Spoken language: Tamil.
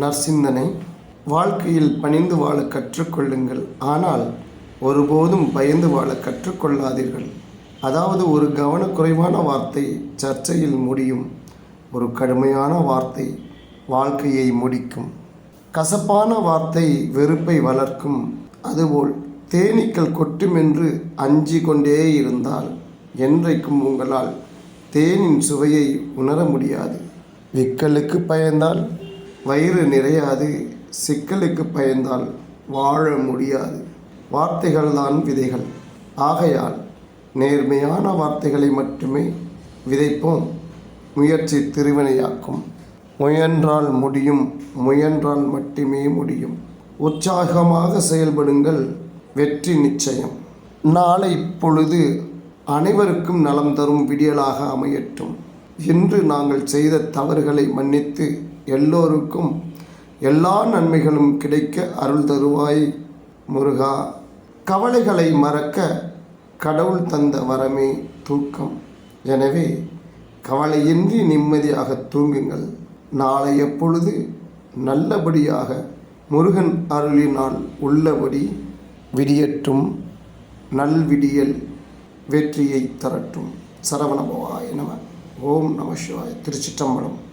நற்சிந்தனை வாழ்க்கையில் பணிந்து வாழ கற்றுக்கொள்ளுங்கள். ஆனால் ஒருபோதும் பயந்து வாழ கற்றுக்கொள்ளாதீர்கள். அதாவது ஒரு கவனக்குறைவான வார்த்தை சர்ச்சையில் முடியும். ஒரு கடுமையான வார்த்தை வாழ்க்கையை முடிக்கும். கசப்பான வார்த்தை வெறுப்பை வளர்க்கும். அதுபோல் தேனீக்கள் கொட்டுமென்று அஞ்சி கொண்டே இருந்தால் என்றைக்கும் உங்களால் தேனின் சுவையை உணர முடியாது. விக்கலுக்கு பயந்தால் வயிறு நிறையாது சிக்கலுக்கு பயந்தால் வாழ முடியாது. வார்த்தைகள்தான் விதைகள். ஆகையால் நேர்மையான வார்த்தைகளை மட்டுமே விதைப்போம். முயற்சி திருவினையாக்கும். முயன்றால் முடியும் முயன்றால் மட்டுமே முடியும். உற்சாகமாக செயல்படுங்கள் வெற்றி நிச்சயம். நாளை பொழுது அனைவருக்கும் நலம் தரும் விடியலாக அமையட்டும். இன்று நாங்கள் செய்த தவறுகளை மன்னித்து எல்லோருக்கும் எல்லா நன்மைகளும் கிடைக்க அருள் தருவாய் முருகா. கவலைகளை மறக்க கடவுள் தந்த வரமே தூக்கம். எனவே கவலையின்றி நிம்மதியாக தூங்குங்கள். நாளைய பொழுது நல்லபடியாக முருகன் அருளினால் உள்ளபடி விடியட்டும். நல்விடியல் வெற்றியை தரட்டும். சரவணபவாய நம. ஓம் நம சிவாய. திருச்சிற்றம்பலம்.